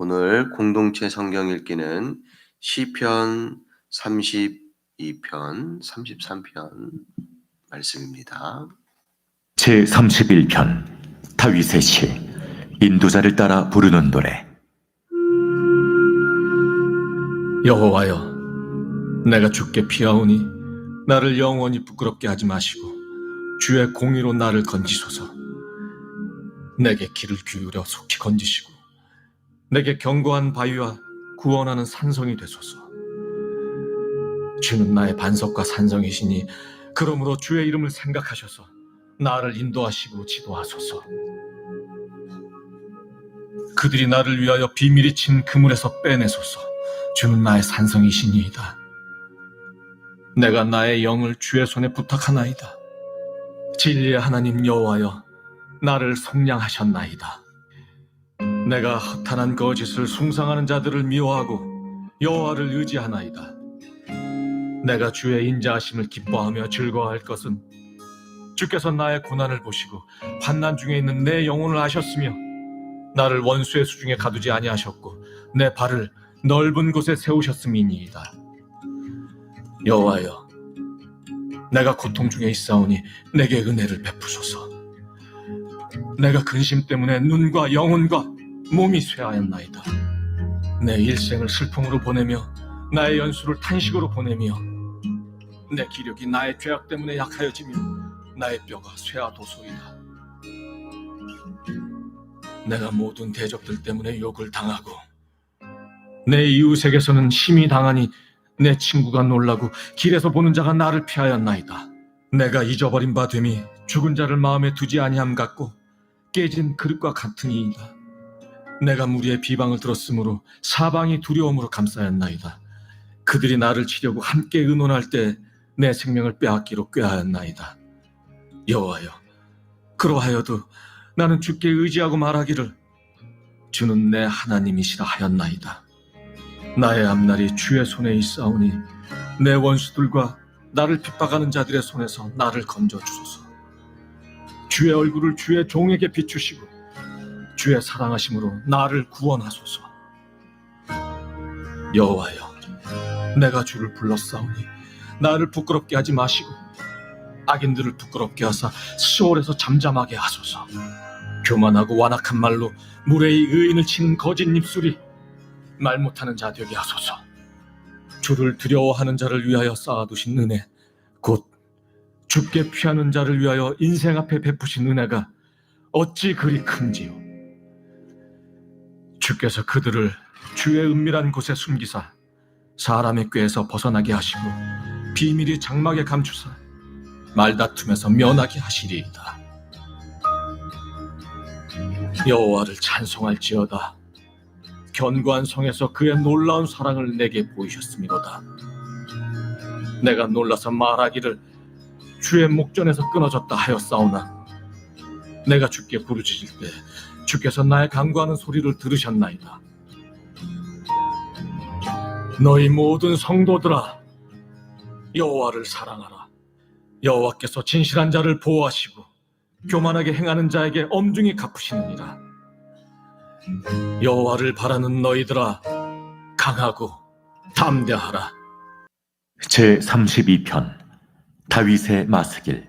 오늘 공동체 성경 읽기는 시편 32편, 33편 말씀입니다. 제 31편 다윗의 시 인도자를 따라 부르는 노래 여호와여, 내가 주께 피하오니 나를 영원히 부끄럽게 하지 마시고 주의 공의로 나를 건지소서. 내게 길을 기울여 속히 건지시고 내게 견고한 바위와 구원하는 산성이 되소서. 주는 나의 반석과 산성이시니 그러므로 주의 이름을 생각하셔서 나를 인도하시고 지도하소서. 그들이 나를 위하여 비밀이 친 그물에서 빼내소서. 주는 나의 산성이시니이다. 내가 나의 영을 주의 손에 부탁하나이다. 진리의 하나님 여호와여, 나를 속량하셨나이다. 내가 허탄한 거짓을 숭상하는 자들을 미워하고 여호와를 의지하나이다. 내가 주의 인자하심을 기뻐하며 즐거워할 것은 주께서 나의 고난을 보시고 환난 중에 있는 내 영혼을 아셨으며 나를 원수의 수중에 가두지 아니하셨고 내 발을 넓은 곳에 세우셨음이니이다. 여호와여, 내가 고통 중에 있사오니 내게 은혜를 베푸소서. 내가 근심 때문에 눈과 영혼과 몸이 쇠하였나이다. 내 일생을 슬픔으로 보내며 나의 연수를 탄식으로 보내며 내 기력이 나의 죄악 때문에 약하여지며 나의 뼈가 쇠하도소이다. 내가 모든 대적들 때문에 욕을 당하고 내 이웃에게서는 심히 당하니 내 친구가 놀라고 길에서 보는 자가 나를 피하였나이다. 내가 잊어버린 바 됨이 죽은 자를 마음에 두지 아니함 같고 깨진 그릇과 같으니이다. 내가 무리의 비방을 들었으므로 사방이 두려움으로 감싸였나이다. 그들이 나를 치려고 함께 의논할 때 내 생명을 빼앗기로 꾀하였나이다. 여호와여, 그러하여도 나는 주께 의지하고 말하기를 주는 내 하나님이시라 하였나이다. 나의 앞날이 주의 손에 있사오니 내 원수들과 나를 핍박하는 자들의 손에서 나를 건져 주소서. 주의 얼굴을 주의 종에게 비추시고 주의 사랑하심으로 나를 구원하소서. 여호와여, 내가 주를 불렀사오니 나를 부끄럽게 하지 마시고 악인들을 부끄럽게 하사 시올에서 잠잠하게 하소서. 교만하고 완악한 말로 무례히 의인을 치는 거짓 입술이 말 못하는 자 되게 하소서. 주를 두려워하는 자를 위하여 쌓아두신 은혜, 곧 죽게 피하는 자를 위하여 인생 앞에 베푸신 은혜가 어찌 그리 큰지요. 주께서 그들을 주의 은밀한 곳에 숨기사 사람의 꾀에서 벗어나게 하시고 비밀이 장막에 감추사 말다툼에서 면하게 하시리이다. 여호와를 찬송할지어다. 견고한 성에서 그의 놀라운 사랑을 내게 보이셨음이로다. 내가 놀라서 말하기를 주의 목전에서 끊어졌다 하였사오나 내가 주께 부르짖을 때 주께서 나의 간구하는 소리를 들으셨나이다. 너희 모든 성도들아 여호와를 사랑하라. 여호와께서 진실한 자를 보호하시고 교만하게 행하는 자에게 엄중히 갚으시느니라. 여호와를 바라는 너희들아 강하고 담대하라. 제 32편 다윗의 마스길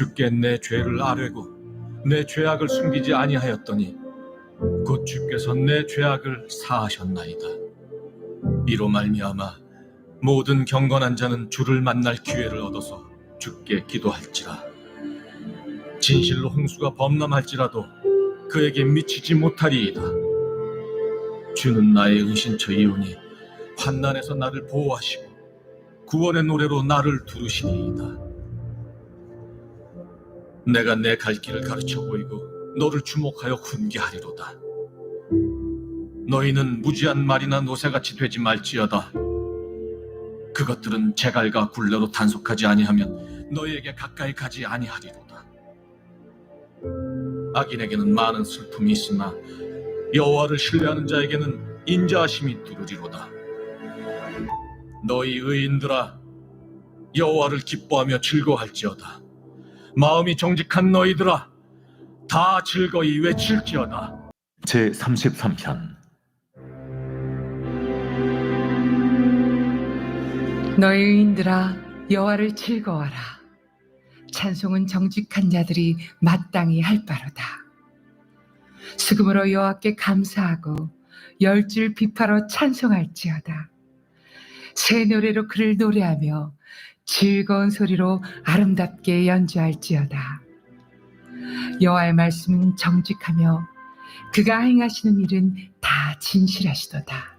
주께 내 죄를 아뢰고 내 죄악을 숨기지 아니하였더니 곧 주께서 내 죄악을 사하셨나이다. 이로 말미암아 모든 경건한 자는 주를 만날 기회를 얻어서 주께 기도할지라. 진실로 홍수가 범람할지라도 그에게 미치지 못하리이다. 주는 나의 은신처이오니 환난에서 나를 보호하시고 구원의 노래로 나를 두르시니이다. 내가 내 갈 길을 가르쳐 보이고 너를 주목하여 훈계하리로다. 너희는 무지한 말이나 노새같이 되지 말지어다. 그것들은 제갈과 굴레로 단속하지 아니하면 너희에게 가까이 가지 아니하리로다. 악인에게는 많은 슬픔이 있으나 여호와를 신뢰하는 자에게는 인자하심이 두르리로다. 너희 의인들아 여호와를 기뻐하며 즐거워할지어다. 마음이 정직한 너희들아 다 즐거이 외칠지어다. 제 33편. 너희 의인들아 여호와를 즐거워하라. 찬송은 정직한 자들이 마땅히 할 바로다. 수금으로 여호와께 감사하고 열줄 비파로 찬송할지어다. 새 노래로 그를 노래하며 즐거운 소리로 아름답게 연주할지어다 여호와의 말씀은 정직하며 그가 행하시는 일은 다 진실하시도다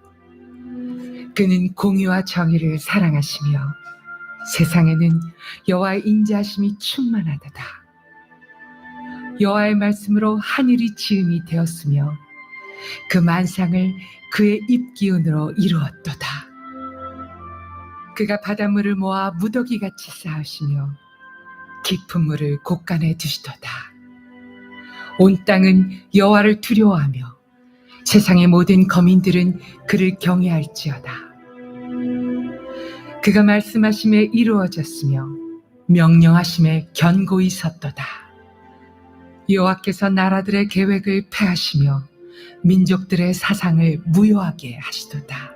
그는 공의와 정의를 사랑하시며 세상에는 여호와의 인자하심이 충만하도다. 여호와의 말씀으로 하늘이 지음이 되었으며 그 만상을 그의 입 기운으로 이루었도다. 그가 바닷물을 모아 무더기 같이 쌓으시며 깊은 물을 곳간에 두시도다. 온 땅은 여호와를 두려워하며 세상의 모든 거민들은 그를 경외할지어다. 그가 말씀하심에 이루어졌으며 명령하심에 견고히 섰도다. 여호와께서 나라들의 계획을 폐하시며 민족들의 사상을 무효하게 하시도다.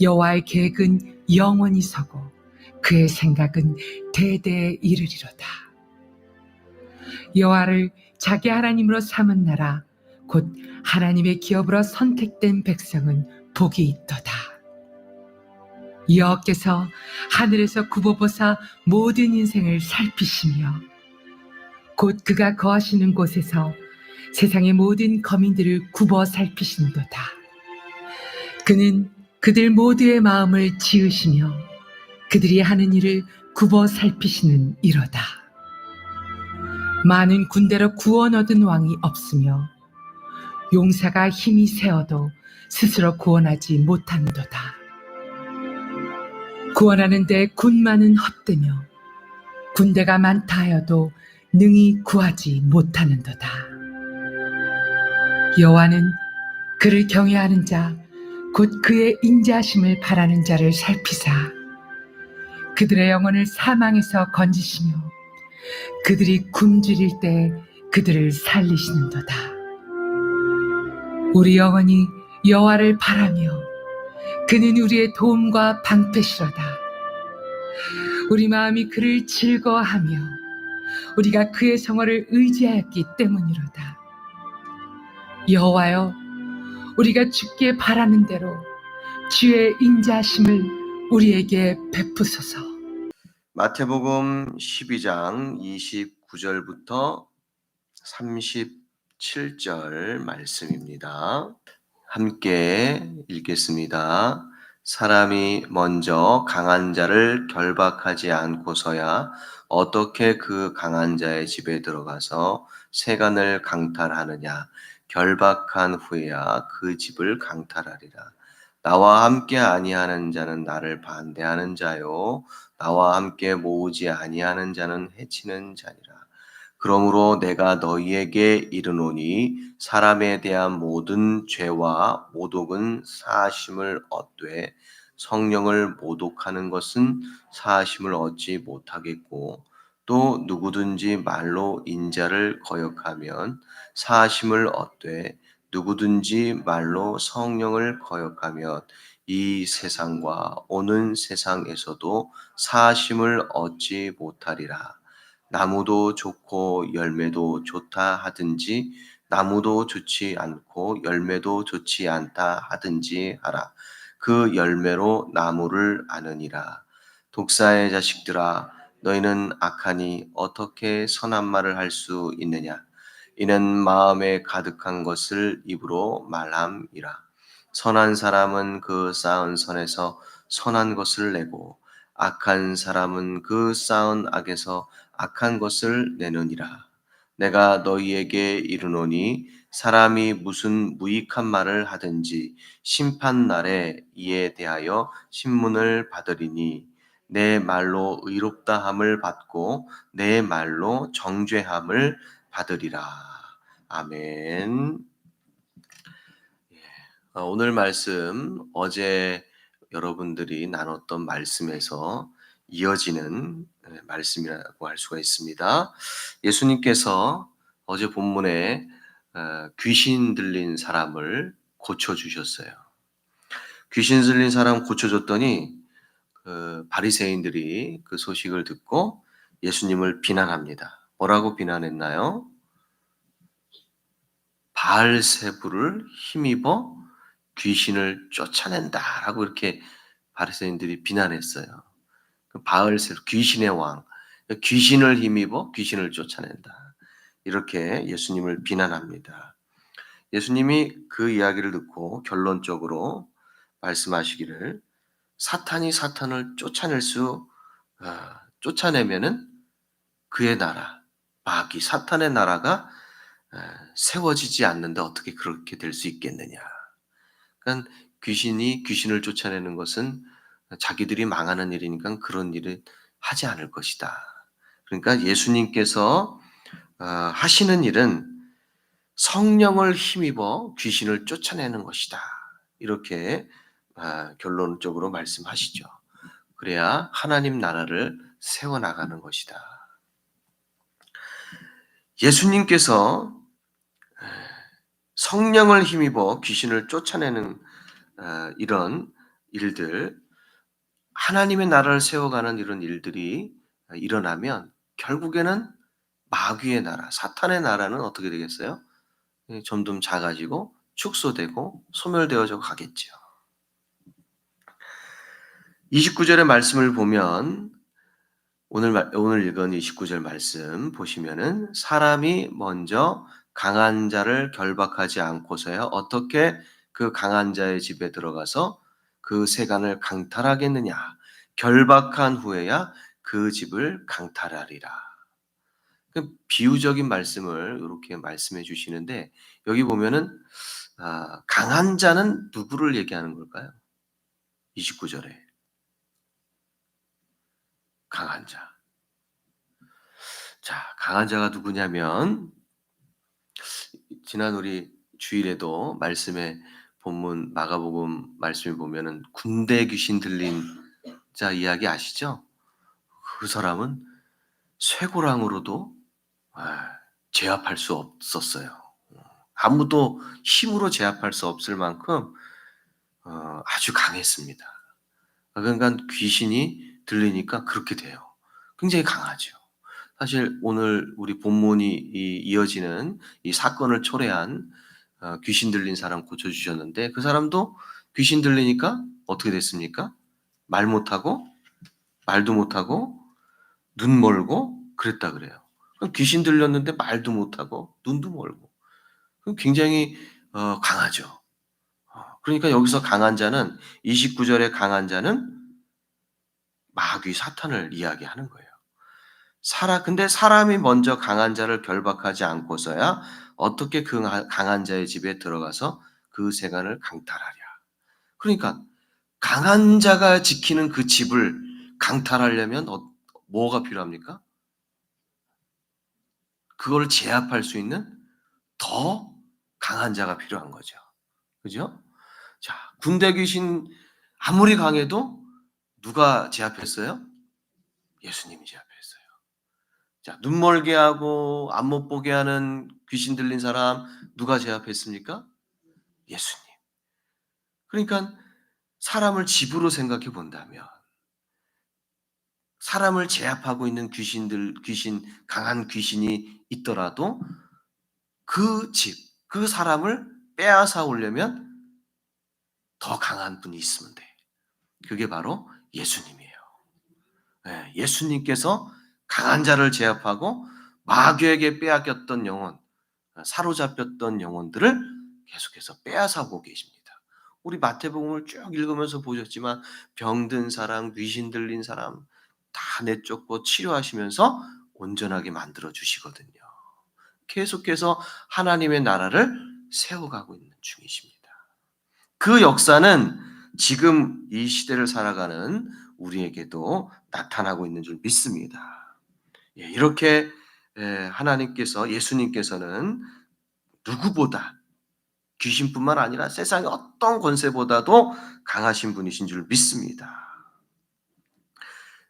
여호와의 계획은 영원히 서고 그의 생각은 대대에 이르리로다. 여호와를 자기 하나님으로 삼은 나라 곧 하나님의 기업으로 선택된 백성은 복이 있도다. 여호와께서 하늘에서 굽어보사 모든 인생을 살피시며 곧 그가 거하시는 곳에서 세상의 모든 거민들을 굽어 살피신도다. 그는 그들 모두의 마음을 지으시며 그들이 하는 일을 굽어 살피시는 이로다. 많은 군대로 구원 얻은 왕이 없으며 용사가 힘이 세어도 스스로 구원하지 못하는도다. 구원하는데 군만은 헛되며 군대가 많다 하여도 능히 구하지 못하는도다. 여호와는 그를 경외하는 자, 곧 그의 인자하심을 바라는 자를 살피사 그들의 영혼을 사망에서 건지시며 그들이 굶주릴 때 그들을 살리시는도다. 우리 영혼이 여호와를 바라며 그는 우리의 도움과 방패시로다. 우리 마음이 그를 즐거워하며 우리가 그의 성화를 의지하였기 때문이로다. 여호와여, 우리가 주께 바라는 대로 주의 인자하심을 우리에게 베푸소서. 마태복음 12장 29절부터 37절 말씀입니다. 함께 읽겠습니다. 사람이 먼저 강한 자를 결박하지 않고서야 어떻게 그 강한 자의 집에 들어가서 세간을 강탈하느냐? 결박한 후에야 그 집을 강탈하리라. 나와 함께 아니하는 자는 나를 반대하는 자요. 나와 함께 모으지 아니하는 자는 해치는 자니라. 그러므로 내가 너희에게 이르노니 사람에 대한 모든 죄와 모독은 사하심을 얻되 성령을 모독하는 것은 사하심을 얻지 못하겠고 또 누구든지 말로 인자를 거역하면 사하심을 얻되 누구든지 말로 성령을 거역하면 이 세상과 오는 세상에서도 사하심을 얻지 못하리라. 나무도 좋고 열매도 좋다 하든지 나무도 좋지 않고 열매도 좋지 않다 하든지 하라. 그 열매로 나무를 아느니라. 독사의 자식들아, 너희는 악하니 어떻게 선한 말을 할 수 있느냐? 이는 마음에 가득한 것을 입으로 말함이라. 선한 사람은 그 쌓은 선에서 선한 것을 내고 악한 사람은 그 쌓은 악에서 악한 것을 내느니라. 내가 너희에게 이르노니 사람이 무슨 무익한 말을 하든지 심판 날에 이에 대하여 신문을 받으리니 내 말로 의롭다함을 받고 내 말로 정죄함을 받으리라. 아멘. 예, 어, 오늘 말씀 어제 여러분들이 나눴던 말씀에서 이어지는 예, 말씀이라고 할 수가 있습니다. 예수님께서 어제 본문에 어, 귀신 들린 사람을 고쳐 주셨어요. 귀신 들린 사람 고쳐 줬더니 그 바리새인들이 그 소식을 듣고 예수님을 비난합니다. 뭐라고 비난했나요? 바알세부를 힘입어 귀신을 쫓아낸다라고 이렇게 바리새인들이 비난했어요. 그 바알세 귀신의 왕, 귀신을 힘입어 귀신을 쫓아낸다. 이렇게 예수님을 비난합니다. 예수님이 그 이야기를 듣고 결론적으로 말씀하시기를 사탄이 사탄을 쫓아낼 수 어, 쫓아내면은 그의 나라 마귀 사탄의 나라가 어, 세워지지 않는데 어떻게 그렇게 될 수 있겠느냐? 그러니까 귀신이 귀신을 쫓아내는 것은 자기들이 망하는 일이니까 그런 일을 하지 않을 것이다. 그러니까 예수님께서 어, 하시는 일은 성령을 힘입어 귀신을 쫓아내는 것이다. 이렇게 아, 결론적으로 말씀하시죠. 그래야 하나님 나라를 세워 나가는 것이다. 예수님께서 에, 성령을 힘입어 귀신을 쫓아내는 어, 이런 일들, 하나님의 나라를 세워가는 이런 일들이 일어나면 결국에는 마귀의 나라, 사탄의 나라는 어떻게 되겠어요? 예, 점점 작아지고 축소되고 소멸되어져 가겠죠. 29절의 말씀을 보면 오늘 말- 오늘 읽은 29절 말씀 보시면은 사람이 먼저 강한 자를 결박하지 않고서야 어떻게 그 강한 자의 집에 들어가서 그 세간을 강탈하겠느냐 결박한 후에야 그 집을 강탈하리라. 그 비유적인 말씀을 이렇게 말씀해 주시는데 여기 보면은 아, 강한 자는 누구를 얘기하는 걸까요? 29절에 강한 자. 자, 강한 자가 누구냐면 지난 우리 주일에도 말씀에 본문 마가복음 말씀을 보면은 군대 귀신 들린 자 이야기 아시죠? 그 사람은 쇠고랑으로도 아, 제압할 수 없었어요. 아무도 힘으로 제압할 수 없을 만큼 어, 아주 강했습니다. 그러니까 귀신이 들리니까 그렇게 돼요. 굉장히 강하죠. 사실 오늘 우리 본문이 이- 이어지는 이 사건을 초래한 어, 귀신 들린 사람 고쳐주셨는데 그 사람도 귀신 들리니까 어떻게 됐습니까? 말 못하고 말도 못하고 눈 멀고 그랬다 그래요. 귀신 들렸는데 말도 못하고 눈도 멀고 그럼 굉장히 어, 강하죠. 어, 그러니까 여기서 강한 자는 29절의 강한 자는 마귀 사탄을 이야기하는 거예요. 사라 근데 사람이 먼저 강한 자를 결박하지 않고서야 어떻게 그 강한 자의 집에 들어가서 그 세간을 강탈하랴. 그러니까 강한 자가 지키는 그 집을 강탈하려면 어- 뭐가 필요합니까? 그걸 제압할 수 있는 더 강한 자가 필요한 거죠. 그죠? 자, 군대 귀신 아무리 강해도 누가 제압했어요? 예수님이 제압했어요. 자, 눈 멀게 하고 안 못 보게 하는 귀신 들린 사람 누가 제압했습니까? 예수님. 그러니까 사람을 집으로 생각해 본다면 사람을 제압하고 있는 귀신들 귀신 강한 귀신이 있더라도 그 집, 그 사람을 빼앗아 오려면 더 강한 분이 있으면 돼. 그게 바로 예수님이에요. 예, 예수님께서 강한 자를 제압하고 마귀에게 빼앗겼던 영혼, 사로잡혔던 영혼들을 계속해서 빼앗아오고 계십니다. 우리 마태복음을 쭉 읽으면서 보셨지만 병든 사람, 귀신 들린 사람 다 내쫓고 치료하시면서 온전하게 만들어 주시거든요. 계속해서 하나님의 나라를 세워가고 있는 중이십니다. 그 역사는 지금 이 시대를 살아가는 우리에게도 나타나고 있는 줄 믿습니다. 예, 이렇게 예, 하나님께서 예수님께서는 누구보다 귀신뿐만 아니라 세상의 어떤 권세보다도 강하신 분이신 줄 믿습니다.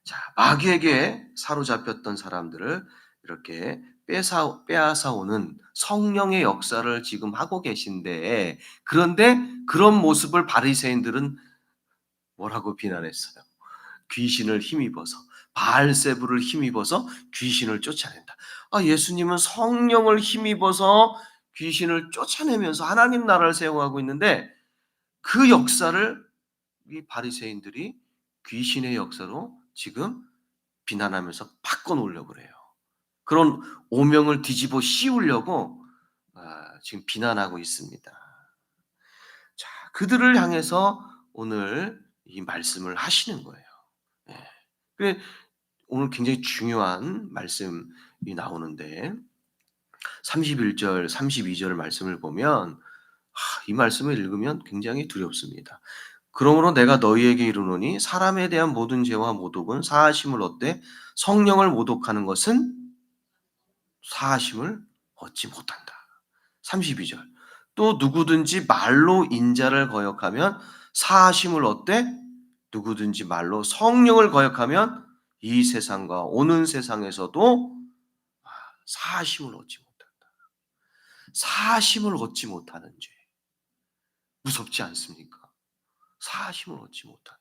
자, 마귀에게 사로잡혔던 사람들을 이렇게 빼앗아, 빼앗아 오는 성령의 역사를 지금 하고 계신데 그런데 그런 모습을 바리새인들은 뭐라고 비난했어요? 귀신을 힘입어서 바알세부를 힘입어서 귀신을 쫓아낸다. 아, 예수님은 성령을 힘입어서 귀신을 쫓아내면서 하나님 나라를 세워가고 있는데 그 역사를 이 바리새인들이 귀신의 역사로 지금 비난하면서 바꿔 놓으려고 그래요. 그런 오명을 뒤집어 씌우려고 아, 지금 비난하고 있습니다. 자, 그들을 향해서 오늘 이 말씀을 하시는 거예요. 예. 그 오늘 굉장히 중요한 말씀이 나오는데 31절, 32절 말씀을 보면 하, 이 말씀을 읽으면 굉장히 두렵습니다. 그러므로 내가 너희에게 이르노니 사람에 대한 모든 죄와 모독은 사하심을 얻되 성령을 모독하는 것은 사하심을 얻지 못한다. 32절. 또 누구든지 말로 인자를 거역하면 사하심을 얻되 누구든지 말로 성령을 거역하면 이 세상과 오는 세상에서도 사하심을 얻지 못한다. 사하심을 얻지 못하는 죄. 무섭지 않습니까? 사하심을 얻지 못한다.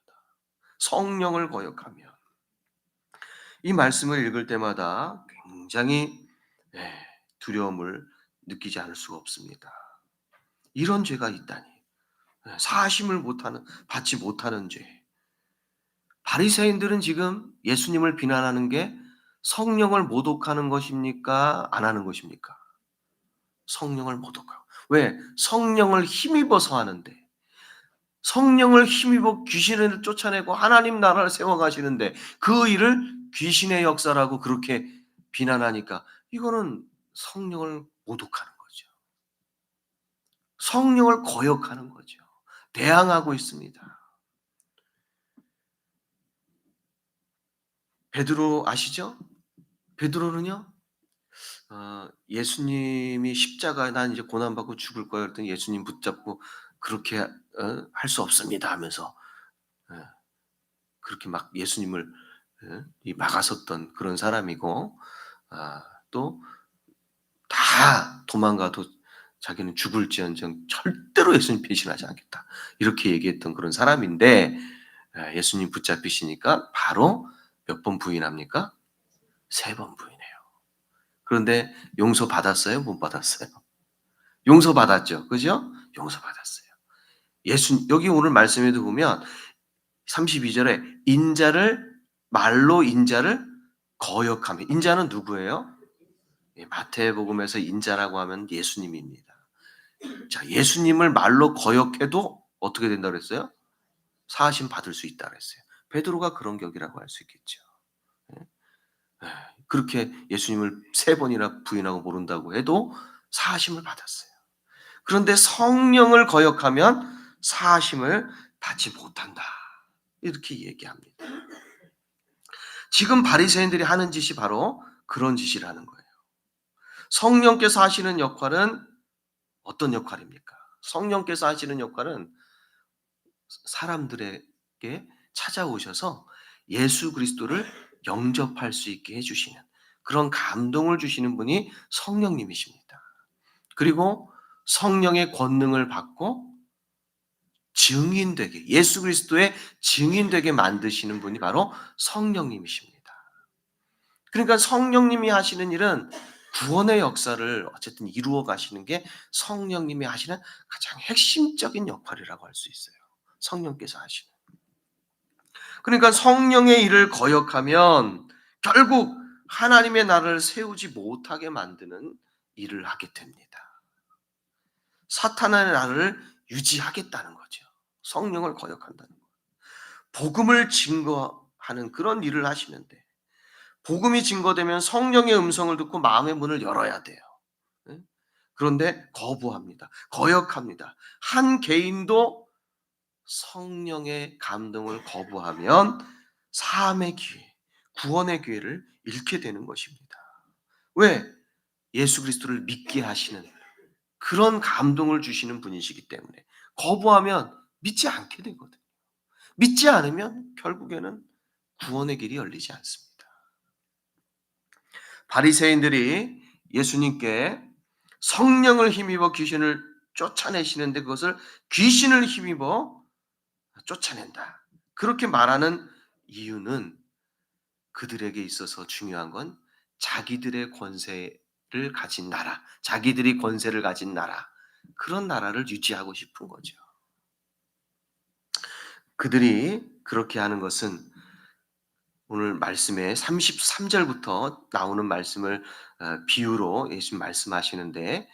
성령을 거역하면 이 말씀을 읽을 때마다 굉장히 예, 두려움을 느끼지 않을 수가 없습니다. 이런 죄가 있다니 예, 사하심을 못하는 받지 못하는 죄. 바리새인들은 지금 예수님을 비난하는 게 성령을 모독하는 것입니까? 안 하는 것입니까? 성령을 모독하고. 왜? 성령을 힘입어서 하는데. 성령을 힘입어 귀신을 쫓아내고 하나님 나라를 세워가시는데 그 일을 귀신의 역사라고 그렇게 비난하니까 이거는 성령을 모독하는 거죠. 성령을 거역하는 거죠. 대항하고 있습니다. 베드로 아시죠? 베드로는요. 어, 예수님이 십자가에 난 이제 고난 받고 죽을 거야 그랬더니 예수님 붙잡고 그렇게 어, 할수 없습니다 하면서 어, 그렇게 막 예수님을 어, 이 막아섰던 그런 사람이고 아, 또 다 도망가도 자기는 죽을지언정 절대로 예수님 배신하지 않겠다 이렇게 얘기했던 그런 사람인데 아, 예수님 붙잡히시니까 바로 몇 번 부인합니까? 세 번 부인해요. 그런데 용서 받았어요? 못 받았어요? 용서 받았죠. 그죠? 용서 받았어요. 예수, 여기 오늘 말씀에도 보면 32절에 인자를, 말로 인자를 거역하며, 인자는 누구예요? 예, 마태복음에서 인자라고 하면 예수님입니다. 자, 예수님을 말로 거역해도 어떻게 된다 그랬어요? 사하심 받을 수 있다 그랬어요. 베드로가 그런 격이라고 할 수 있겠죠. 예. 예, 그렇게 예수님을 세 번이나 부인하고 모른다고 해도 사하심을 받았어요. 그런데 성령을 거역하면 사하심을 받지 못한다. 이렇게 얘기합니다. 지금 바리새인들이 하는 짓이 바로 그런 짓이라는 거예요. 성령께서 하시는 역할은 어떤 역할입니까? 성령께서 하시는 역할은 사람들에게 찾아오셔서 예수 그리스도를 영접할 수 있게 해주시는 그런 감동을 주시는 분이 성령님이십니다. 그리고 성령의 권능을 받고 증인되게 예수 그리스도의 증인되게 만드시는 분이 바로 성령님이십니다. 그러니까 성령님이 하시는 일은 구원의 역사를 어쨌든 이루어 가시는 게 성령님이 하시는 가장 핵심적인 역할이라고 할 수 있어요. 성령께서 하시는. 그러니까 성령의 일을 거역하면 결국 하나님의 나라를 세우지 못하게 만드는 일을 하게 됩니다. 사탄의 나라를 유지하겠다는 거죠. 성령을 거역한다는 거. 복음을 증거하는 그런 일을 하시면 돼. 복음이 증거되면 성령의 음성을 듣고 마음의 문을 열어야 돼요. 그런데 거부합니다. 거역합니다. 한 개인도 성령의 감동을 거부하면 삶의 기회, 구원의 기회를 잃게 되는 것입니다. 왜? 예수 그리스도를 믿게 하시는 그런 감동을 주시는 분이시기 때문에 거부하면 믿지 않게 되거든요. 믿지 않으면 결국에는 구원의 길이 열리지 않습니다. 바리새인들이 예수님께 성령을 힘입어 귀신을 쫓아내시는데 그것을 귀신을 힘입어 쫓아낸다. 그렇게 말하는 이유는 그들에게 있어서 중요한 건 자기들의 권세를 가진 나라, 자기들이 권세를 가진 나라, 그런 나라를 유지하고 싶은 거죠. 그들이 그렇게 하는 것은 오늘 말씀에 33절부터 나오는 말씀을 어, 비유로 예수님 말씀하시는데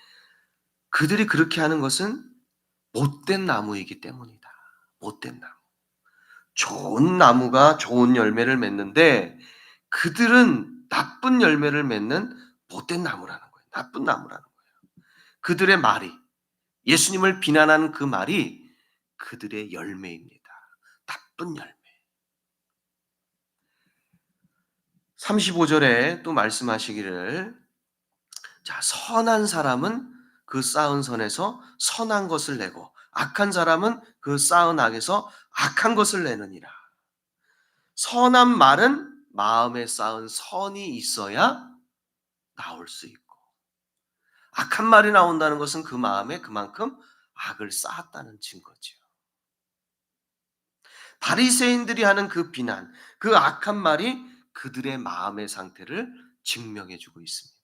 그들이 그렇게 하는 것은 못된 나무이기 때문이다. 못된 나무. 좋은 나무가 좋은 열매를 맺는데 그들은 나쁜 열매를 맺는 못된 나무라는 거예요. 나쁜 나무라는 거예요. 그들의 말이 예수님을 비난하는 그 말이 그들의 열매입니다. 나쁜 열매. 35절에 또 말씀하시기를 자, 선한 사람은 그 쌓은 선에서 선한 것을 내고 악한 사람은 그 쌓은 악에서 악한 것을 내느니라. 선한 말은 마음에 쌓은 선이 있어야 나올 수 있고 악한 말이 나온다는 것은 그 마음에 그만큼 악을 쌓았다는 증거죠. 바리새인들이 하는 그 비난, 그 악한 말이 그들의 마음의 상태를 증명해 주고 있습니다.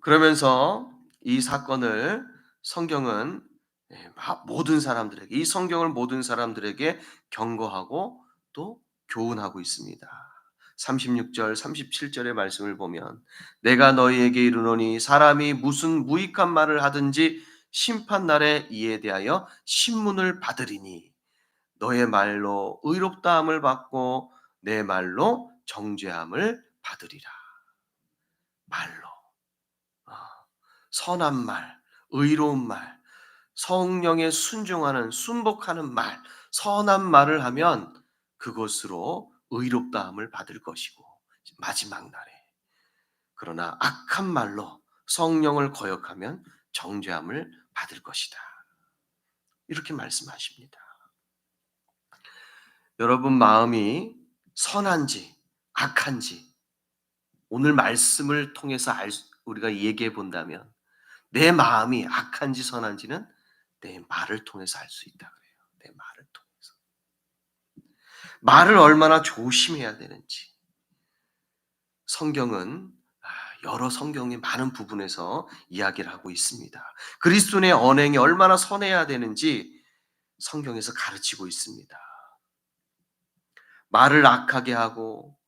그러면서 이 사건을 성경은 예, 모든 사람들에게 이 성경을 모든 사람들에게 경고하고 또 교훈하고 있습니다. 36절, 37절의 말씀을 보면 내가 너희에게 이르노니 사람이 무슨 무익한 말을 하든지 심판 날에 이에 대하여 신문을 받으리니 너의 말로 의롭다함을 받고 내 말로 정죄함을 받으리라. 말로 어, 선한 말, 의로운 말, 성령에 순종하는 순복하는 말, 선한 말을 하면 그것으로 의롭다함을 받을 것이고 마지막 날에 그러나 악한 말로 성령을 거역하면 정죄함을 받을 것이다. 이렇게 말씀하십니다. 여러분 마음이 선한지 악한지 오늘 말씀을 통해서 알, 우리가 얘기해 본다면 내 마음이 악한지 선한지는 내 말을 통해서 알 수 있다 그래요. 내 말을 통해서. 말을 얼마나 조심해야 되는지. 성경은 아, 여러 성경의 많은 부분에서 이야기를 하고 있습니다. 그리스도의 언행이 얼마나 선해야 되는지 성경에서 가르치고 있습니다. 말을 악하게 하고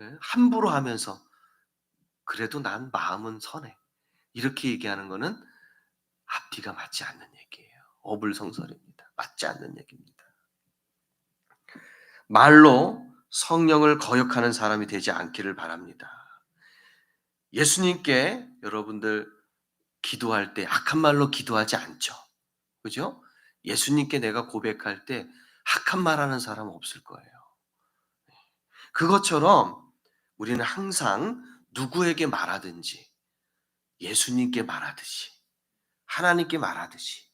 예, 함부로 하면서 그래도 난 마음은 선해. 이렇게 얘기하는 것은 앞뒤가 맞지 않는 얘기예요. 어불성설입니다. 맞지 않는 얘기입니다. 말로 성령을 거역하는 사람이 되지 않기를 바랍니다. 예수님께 여러분들 기도할 때 악한 말로 기도하지 않죠. 그죠? 예수님께 내가 고백할 때 악한 말 하는 사람 없을 거예요. 그것처럼 우리는 항상 누구에게 말하든지 예수님께 말하듯이 하나님께 말하듯이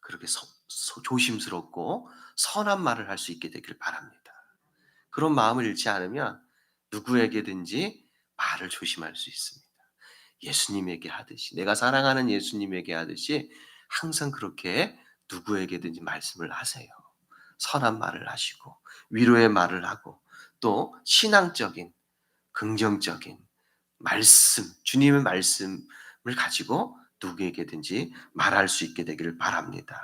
그렇게 서, 서, 조심스럽고 선한 말을 할 수 있게 되길 바랍니다. 그런 마음을 잃지 않으면 누구에게든지 말을 조심할 수 있습니다. 예수님에게 하듯이 내가 사랑하는 예수님에게 하듯이 항상 그렇게 누구에게든지 말씀을 하세요. 선한 말을 하시고 위로의 말을 하고 또 신앙적인 긍정적인 말씀, 주님의 말씀을 가지고 누구에게든지 말할 수 있게 되기를 바랍니다.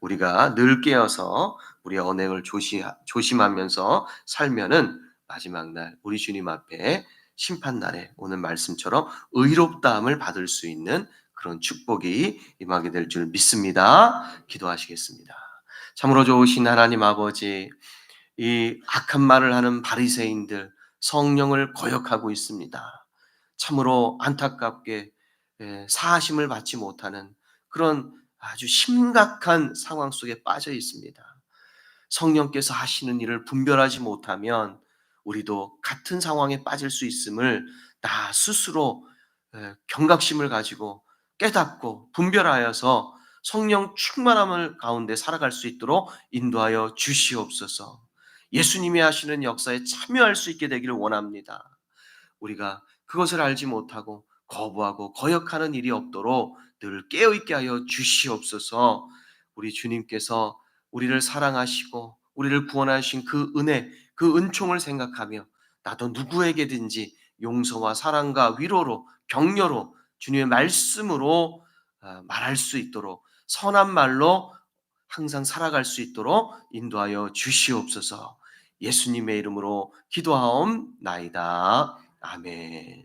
우리가 늘 깨어서 우리의 언행을 조시, 조심하면서 살면은 마지막 날 우리 주님 앞에 심판 날에 오늘 말씀처럼 의롭다함을 받을 수 있는 그런 축복이 임하게 될 줄 믿습니다. 기도하시겠습니다. 참으로 좋으신 하나님 아버지, 이 악한 말을 하는 바리새인들 성령을 거역하고 있습니다. 참으로 안타깝게 예, 사하심을 받지 못하는 그런 아주 심각한 상황 속에 빠져 있습니다. 성령께서 하시는 일을 분별하지 못하면 우리도 같은 상황에 빠질 수 있음을 나 스스로 예, 경각심을 가지고 깨닫고 분별하여서 성령 충만함을 가운데 살아갈 수 있도록 인도하여 주시옵소서. 예수님이 하시는 역사에 참여할 수 있게 되기를 원합니다. 우리가 그것을 알지 못하고 거부하고 거역하는 일이 없도록 늘 깨어있게 하여 주시옵소서. 우리 주님께서 우리를 사랑하시고 우리를 구원하신 그 은혜, 그 은총을 생각하며 나도 누구에게든지 용서와 사랑과 위로로 격려로 주님의 말씀으로 아, 말할 수 있도록 선한 말로 항상 살아갈 수 있도록 인도하여 주시옵소서. 예수님의 이름으로 기도하옵나이다. 아멘.